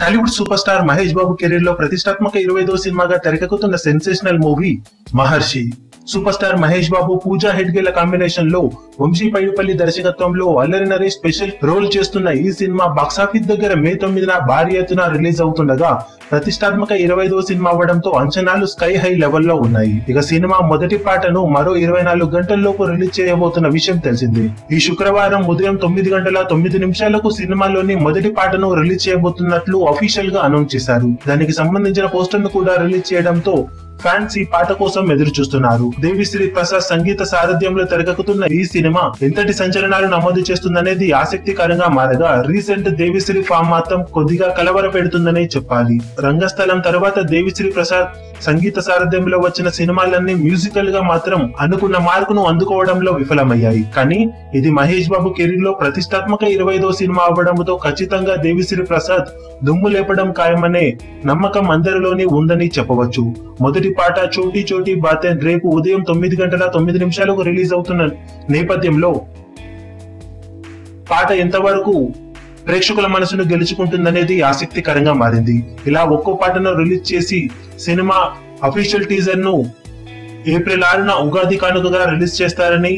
Tollywood super star Mahesh Babu కెరీర్లో ప్రతిష్టాత్మక ఇరవైదో సినిమాగా తెరకెక్కుతున్న sensational movie Maharshi. Super star Mahesh Babu Pooja హెడ్గేల కాంబినేషన్లో వంశీ పైడిపల్లి దర్శకత్వంలో అల్లరి నరేష్ స్పెషల్ రోల్ చేస్తున్న ఈ సినిమా బాక్సాఫీస్ దగ్గర మే తొమ్మిదిన భారీ ఎత్తున రిలీజ్ అవుతుండగా ప్రతిష్టాత్మక ఇరవైదో సినిమా అవ్వడంతో అంచనాలు స్కై హై లెవెల్లో ఉన్నాయి. ఇక సినిమా మొదటి పాటను మరో ఇరవై నాలుగు గంటల్లోపు రిలీజ్ చేయబోతున్న విషయం తెలిసిందే. ఈ శుక్రవారం ఉదయం తొమ్మిది గంటల తొమ్మిది నిమిషాలకు సినిమాలోని మొదటి పాటను రిలీజ్ చేయబోతున్నట్లు అఫీషియల్గా అనౌన్స్ చేశారు. దానికి సంబంధించిన పోస్టర్ను కూడా రిలీజ్ చేయడంతో ఫ్యాన్స్ ఈ పాట కోసం ఎదురు చూస్తున్నారు దేవిశ్రీ ప్రసాద్ సంగీత సారథ్యంలో తెరకెక్కుతున్న ఈ సినిమా ఎంతటి సంచలనాలు నమోదు చేస్తుందనేది ఆసక్తికరంగా మారగా రీసెంట్ దేవిశ్రీ ఫామ్ మాత్రం కొద్దిగా కలవర పెడుతుందనే చెప్పాలి. రంగస్థలం తర్వాత దేవిశ్రీ ప్రసాద్ సంగీత సారథ్యంలో వచ్చిన సినిమాలన్నీ మ్యూజికల్గా మాత్రం అనుకున్న మార్కును అందుకోవడంలో విఫలమయ్యాయి. కానీ ఇది మహేష్ బాబు కెరీర్లో ప్రతిష్టాత్మక ఇరవైదో సినిమా అవ్వడంతో ఖచ్చితంగా దేవిశ్రీ ప్రసాద్ దుమ్ము లేపడం ఖాయమనే నమ్మకం అందరిలోనే ఉందని చెప్పవచ్చు. మొదటి పాట చోటి చోటి బాతెన్ రేపు ఉదయం తొమ్మిది గంటల తొమ్మిది నిమిషాలకు రిలీజ్ అవుతున్న నేపథ్యంలో పాట ఎంతవరకు ప్రేక్షకుల మనసును గెలుచుకుంటుందనేది ఆసక్తికరంగా మారింది. ఇలా ఒక్కో పాటను రిలీజ్ చేసి సినిమా అఫీషియల్ టీజర్ను ఏప్రిల్ ఆరున ఉగాది కానుకగా రిలీజ్ చేస్తారని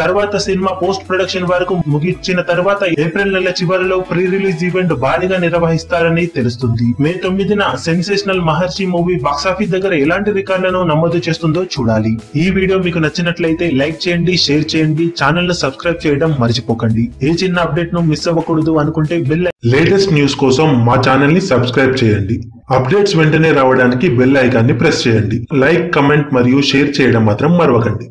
తర్వాత సినిమా పోస్ట్ ప్రొడక్షన్ వరకు ముగించిన తర్వాత ఏప్రిల్ నెల చివరిలో ప్రీ రిలీజ్ ఈవెంట్ భారీగా నిర్వహిస్తారని తెలుస్తుంది. మే తొమ్మిదిన సెన్సేషనల్ మహర్షి మూవీ బాక్సాఫీస్ దగ్గర ఎలాంటి రికార్డులను నమోదు చేస్తుందో చూడాలి. ఈ వీడియో మీకు నచ్చినట్లయితే లైక్ చేయండి షేర్ చేయండి ఛానల్ను సబ్స్క్రైబ్ చేయడం మర్చిపోకండి. ఏ చిన్న అప్డేట్ను మిస్ అవ్వకూడదు అనుకుంటే బెల్ లేటెస్ట్ న్యూస్ కోసం మా ఛానల్ని సబ్స్క్రైబ్ చేయండి. అప్డేట్స్ వెంటనే రావడానికి బెల్ ఐకాన్ని ప్రెస్ చేయండి. లైక్ కమెంట్ మరియు షేర్ చేయడం మాత్రం మరవకండి.